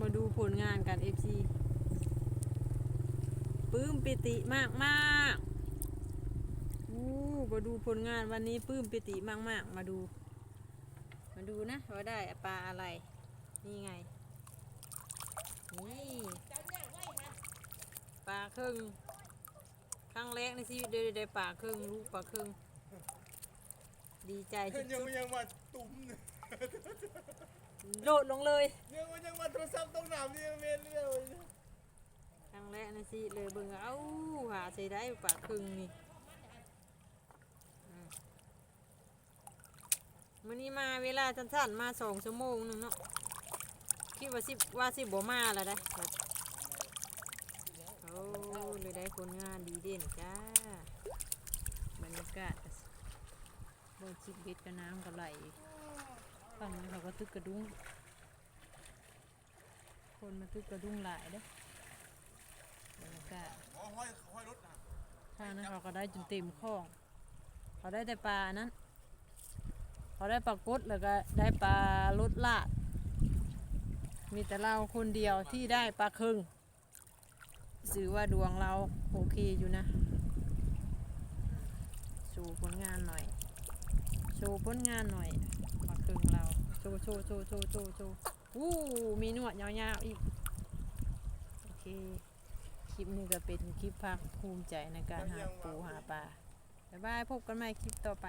มาดูผลงานกัน FC ปลื้มปิติมากมากอู้มาดูผลงานวันนี้ปลื้มปิติมากมากมาดู มาดูนะว่าได้ปลาอะไร นี่ไง นี่ปลาครึ่งครั้งแรกในชีวิตได้ได้ปลาครึ่งลูกปลาครึ่งดีใจสุยังยังมาตุ่มๆ โดดลงเลยยังยังมาโทรศัพท์ต้องหนามนี่เมนเรื่องครั้งแรกในชีวิตเลยเบิ่งเอ้าหาใส่ได้ปลาครึ่งนี่อืมมื้อนี้มาเวลาสั้นๆมาสองชั่วโมงหนึงเนาะคิดว่าสิว่าสิบ่มาแล้วได้โอ้เลยได้ผลงานดีเด่นจ้าบรรยากาศบนชิบเบ็ดกับน้ำก็ไหล ฝั่งนี้เขาก็ตึกกระดุ้ง คนมาตึกกระดุ้งหลายเด้อบรรยากาศอ๋อห้อยห้อยรถนะข้างนั้นเขาก็ได้จนเต็มคลอง เขาได้แต่ปลานั้น เขาได้ปลากดแล้วก็ได้ปลาลดลาด มีแต่เราคนเดียวที่ได้ปลาครึ่งถือว่าดวงเราโอเคอยู่นะโชว์ผลงานหน่อย โชว์ผลงานหน่อย กึ่งเราโชว์โชว์โชว์โชว์โชว์โชว์วู้มีหนวดยาวๆอีก โอเค คลิปนี้ก็เป็นคลิปภาคภูมิใจในการหาปูหาปลาบ๊ายบายพบกันใหม่คลิปต่อไป